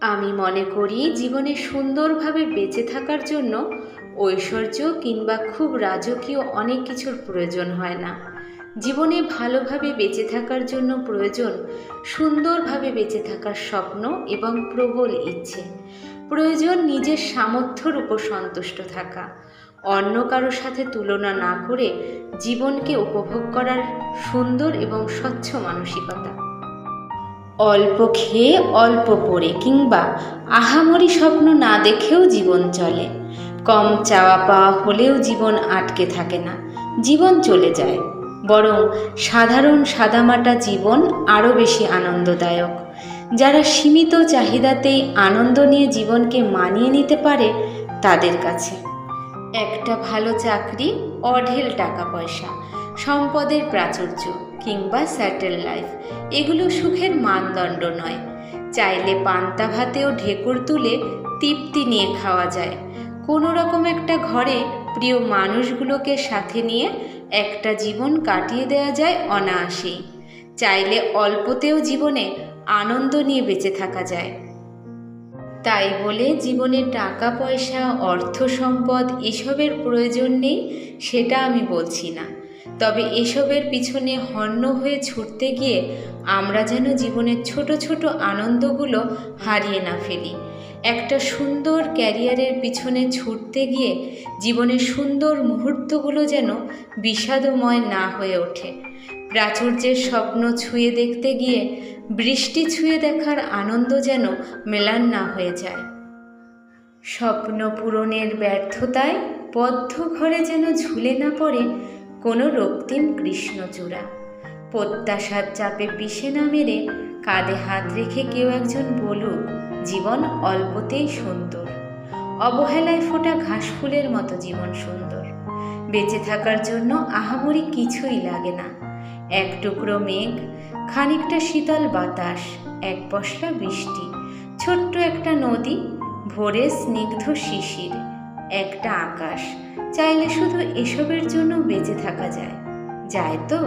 আমি মনে করি জীবনে সুন্দরভাবে বেঁচে থাকার জন্য ঐশ্বর্য কিংবা খুব রাজকীয় অনেক কিছুর প্রয়োজন হয় না। জীবনে ভালোভাবে বেঁচে থাকার জন্য প্রয়োজন সুন্দরভাবে বেঁচে থাকার স্বপ্ন এবং প্রবল ইচ্ছে। প্রয়োজন নিজের সামর্থ্যর উপর সন্তুষ্ট থাকা। অন্য কারোর সাথে তুলনা না করে জীবনকে উপভোগ করার সুন্দর এবং স্বচ্ছ মানসিকতা। অল্প খেয়ে অল্প পড়ে কিংবা আহামরি স্বপ্ন না দেখেও জীবন চলে। কম চাওয়া পাওয়া হলেও জীবন আটকে থাকে না, জীবন চলে যায়। বরং সাধারণ সাদামাটা জীবন আরও বেশি আনন্দদায়ক। যারা সীমিত চাহিদাতেই আনন্দ নিয়ে জীবনকে মানিয়ে নিতে পারে তাদের কাছে। একটা ভালো চাকরি, অঢেল টাকা পয়সা সম্পদের প্রাচুর্য কিংবা স্যাটেল লাইফ, এগুলো সুখের মানদণ্ড নয়। চাইলে পান্তা ভাতেও ঢেকুর তুলে তৃপ্তি নিয়ে খাওয়া যায়। কোনো রকম একটা ঘরে প্রিয় মানুষগুলোকে সাথে নিয়ে একটা জীবন কাটিয়ে দেওয়া যায় অনায়াসেই। চাইলে অল্পতেও জীবনে আনন্দ নিয়ে বেঁচে থাকা যায়। তাই বলে জীবনে টাকা, পয়সা, অর্থ সম্পদ এসবের প্রয়োজন নেই, সেটা আমি বলছি না। তবে এসবের পিছনে হন্য হয়ে ছুটতে গিয়ে আমরা যেন জীবনের ছোট ছোট আনন্দগুলো হারিয়ে না ফেলি। একটা সুন্দর ক্যারিয়ারের পিছনে ছুটতে গিয়ে জীবনের সুন্দর মুহূর্তগুলো যেন বিষাদময় না হয়ে ওঠে। প্রাচুর্যের স্বপ্ন ছুঁয়ে দেখতে গিয়ে, বৃষ্টি ছুঁয়ে দেখার আনন্দ যেন মেলান না হয়ে যায়। স্বপ্ন পূরণের ব্যর্থতায় বদ্ধ ঘরে যেন ঝুলে না পড়ে কোনো রক্তিম কৃষ্ণচূড়া। প্রত্যাশার চাপে পিষে না মেরে কাঁধে হাত রেখে কেউ একজন বলুক জীবন অল্পতেই সুন্দর। অবহেলায় ফোটা ঘাস ফুলের মতো জীবন সুন্দর। বেঁচে থাকার জন্য আহামরি কিছুই লাগে না। এক টুকরো মেঘ, খানিকটা শীতল বাতাস, এক পশলা বৃষ্টি, ছোট্ট একটা নদী, ভোরে স্নিগ্ধ শিশির, একটা আকাশ। চাইলে শুধু এসবের জন্য বেঁচে থাকা যায়। যায় তো?